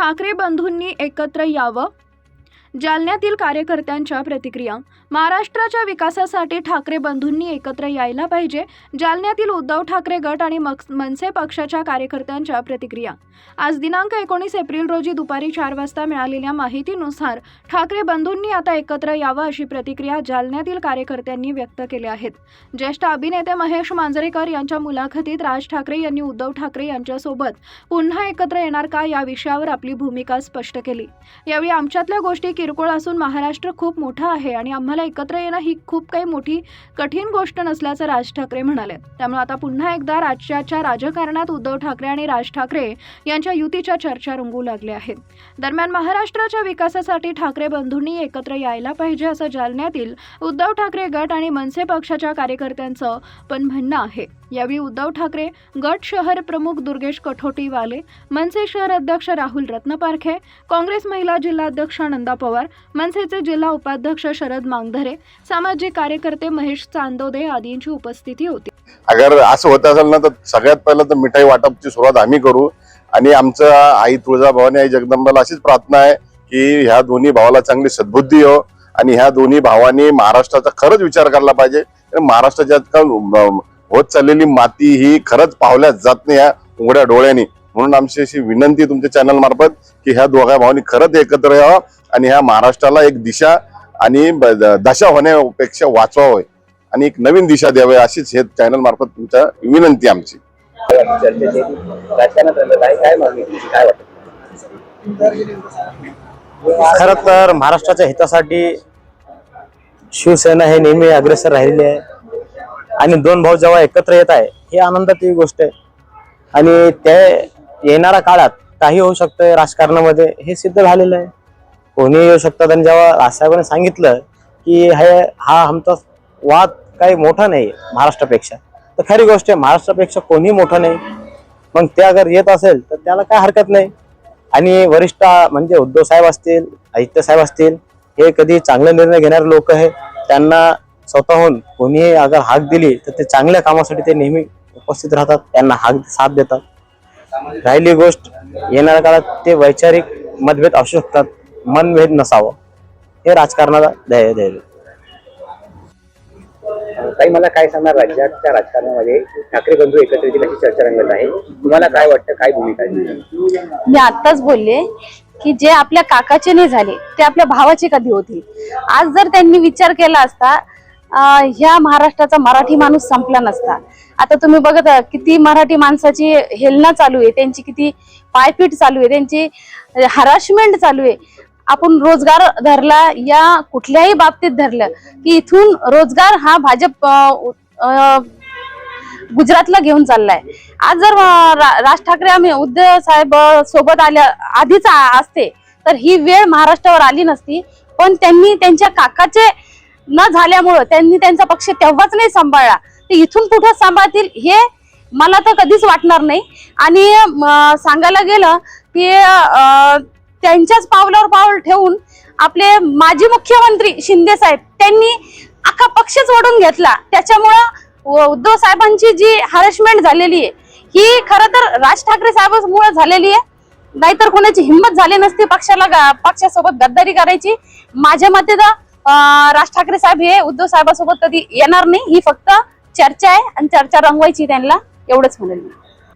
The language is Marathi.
ठाकरे बंधूंनी एकत्र यावं? जालन्यातील कार्यकर्त्यांच्या प्रतिक्रिया. महाराष्ट्राच्या विकासासाठी ठाकरे बंधूंनी एकत्र यायला पाहिजे जालन्यातील उद्धव ठाकरे गट आणि मक्स- मनसे पक्षाच्या कार्यकर्त्यांच्या प्रतिक्रिया. आज दिनांक एकोणीस एप्रिल रोजी दुपारी चार वाजता मिळालेल्या माहितीनुसार ठाकरे बंधूंनी आता एकत्र यावं अशी प्रतिक्रिया जालन्यातील कार्यकर्त्यांनी व्यक्त केल्या आहेत. ज्येष्ठ अभिनेते महेश मांजरेकर यांच्या मुलाखतीत राज ठाकरे यांनी उद्धव ठाकरे यांच्यासोबत पुन्हा एकत्र येणार का या विषयावर आपली भूमिका स्पष्ट केली. यावेळी आमच्यातल्या गोष्टी किरकोळ असून महाराष्ट्र खूप मोठा आहे आणि आम्हाला एकत्र येणं ही खूप काही मोठी कठीण गोष्ट नसल्याचं राज ठाकरे म्हणाले. त्यामुळे आता पुन्हा एकदा राज्याच्या राजकारणात उद्धव ठाकरे आणि राज ठाकरे यांच्या युतीच्या चर्चा रंगू लागल्या आहेत. दरम्यान महाराष्ट्राच्या विकासासाठी ठाकरे बंधूंनी एकत्र यायला पाहिजे असं जालन्यातील उद्धव ठाकरे गट आणि मनसे पक्षाच्या कार्यकर्त्यांचं पण म्हणणं आहे. यावेळी उद्धव ठाकरे गट शहर प्रमुख दुर्गेश कठोटीवाले मनसे शहर अध्यक्ष राहुल रत्नपारखे काँग्रेस महिला जिल्हाध्यक्ष नंदा पवार मनसेचे जिल्हा उपाध्यक्ष शरद मांगधरे सामाजिक कार्यकर्ते महेश चांदोदे आदींची उपस्थिती होती. अगर असं होत असेल ना तर सगळ्यात पहिलं तर मिठाई वाटपची सुरुवात आम्ही करू. आणि आमचं आई तुळजाभवानी आई जगदंबाला अशीच प्रार्थना आहे की ह्या दोन्ही भावाला चांगली सद्बुद्धी हो आणि ह्या दोन्ही भावांनी महाराष्ट्राचा खरंच विचार करायला पाहिजे. महाराष्ट्राच्या होत चाललेली माती ही खरंच पावल्या जात नाही या उघड्या डोळ्यांनी. म्हणून आमची अशी विनंती तुमच्या चॅनल मार्फत की ह्या दोघा भावांनी खरंच एकत्र यावं आणि ह्या महाराष्ट्राला एक दिशा आणि दशा होण्यापेक्षा वाचवावं. आणि एक नवीन दिशा द्यावी अशीच हे चॅनल मार्फत तुमच्या विनंती आमची. खर तर महाराष्ट्राच्या हितासाठी शिवसेना हे नेहमी अग्रेसर राहिलेली आहे. आणि दोन भाऊ जेव्हा एकत्र येत आहे हे आनंदाची गोष्ट आहे. आणि ते येणाऱ्या काळात काही होऊ शकतं राजकारणामध्ये हे सिद्ध झालेलं आहे. कोणी येऊ शकतात. आणि जेव्हा राजसाहेबांनी सांगितलं की हे हा आमचा वाद काही मोठा नाही महाराष्ट्रापेक्षा. तर खरी गोष्ट आहे महाराष्ट्रापेक्षा कोणी मोठं नाही. मग ते अगर येत असेल तर त्याला काय हरकत नाही. आणि वरिष्ठ म्हणजे उद्धव साहेब असतील आदित्य साहेब असतील हे कधी चांगले निर्णय घेणारे लोक आहे त्यांना स्वतःहून कोणी अगर हाक दिली तर ते चांगल्या कामासाठी ते नेहमी उपस्थित राहतात. त्यांना हाक साथ देतात. राहिली गोष्ट येणाऱ्या काळात ते वैचारिक मतभेद असू शकतात. मनभेद नसावं. हे राजकारणाला ध्येय ध्येय काही मला काय सांगणार? राज्याच्या राजकारणामध्ये ठाकरे बंधू एकत्र येतील अशी चर्चा रंगत आहे. तुम्हाला काय वाटतं? काय भूमिका? मी आत्ताच बोलले की जे आपल्या काकाचे नाही झाले ते आपल्या भावाचे कधी होतील? आज जर त्यांनी विचार केला असता ह्या महाराष्ट्राचा मराठी माणूस संपला नसता. आता तुम्ही बघत किती मराठी माणसाची हेलना चालू आहे त्यांची किती पायपीट चालू आहे त्यांची हराशमेंट चालू आहे. आपण रोजगार धरला या कुठल्याही बाबतीत धरलं की इथून रोजगार हा भाजप गुजरातला घेऊन चाललाय. आज जर रा- राज ठाकरे आम्ही उद्धव साहेब सोबत आल्या आधीच असते तर ही वेळ महाराष्ट्रावर आली नसती पण त्यांनी त्यांच्या काकाचे न झाल्यामुळं त्यांनी त्यांचा पक्ष तेव्हाच नाही सांभाळला. ते इथून कुठं सांभाळतील हे मला तर कधीच वाटणार नाही. आणि सांगायला गेलं की त्यांच्याच पावलावर पाऊल ठेवून आपले माजी मुख्यमंत्री शिंदे साहेब त्यांनी अख्खा पक्षच ओढून घेतला. त्याच्यामुळं उद्धव साहेबांची जी हॅरेसमेंट झालेली आहे ही खरं तर राज ठाकरे साहेबांमुळे झालेली आहे. नाहीतर कोणाची हिंमत झाली नसती पक्षाला पक्षासोबत गद्दारी करायची. माझ्या मते तर राज ठाकरे साहेब हे उद्धव साहेबांसोबत कधी येणार नाही. ही फक्त चर्चा आहे आणि चर्चा रंगवायची त्यांना. एवढंच म्हणेल मी.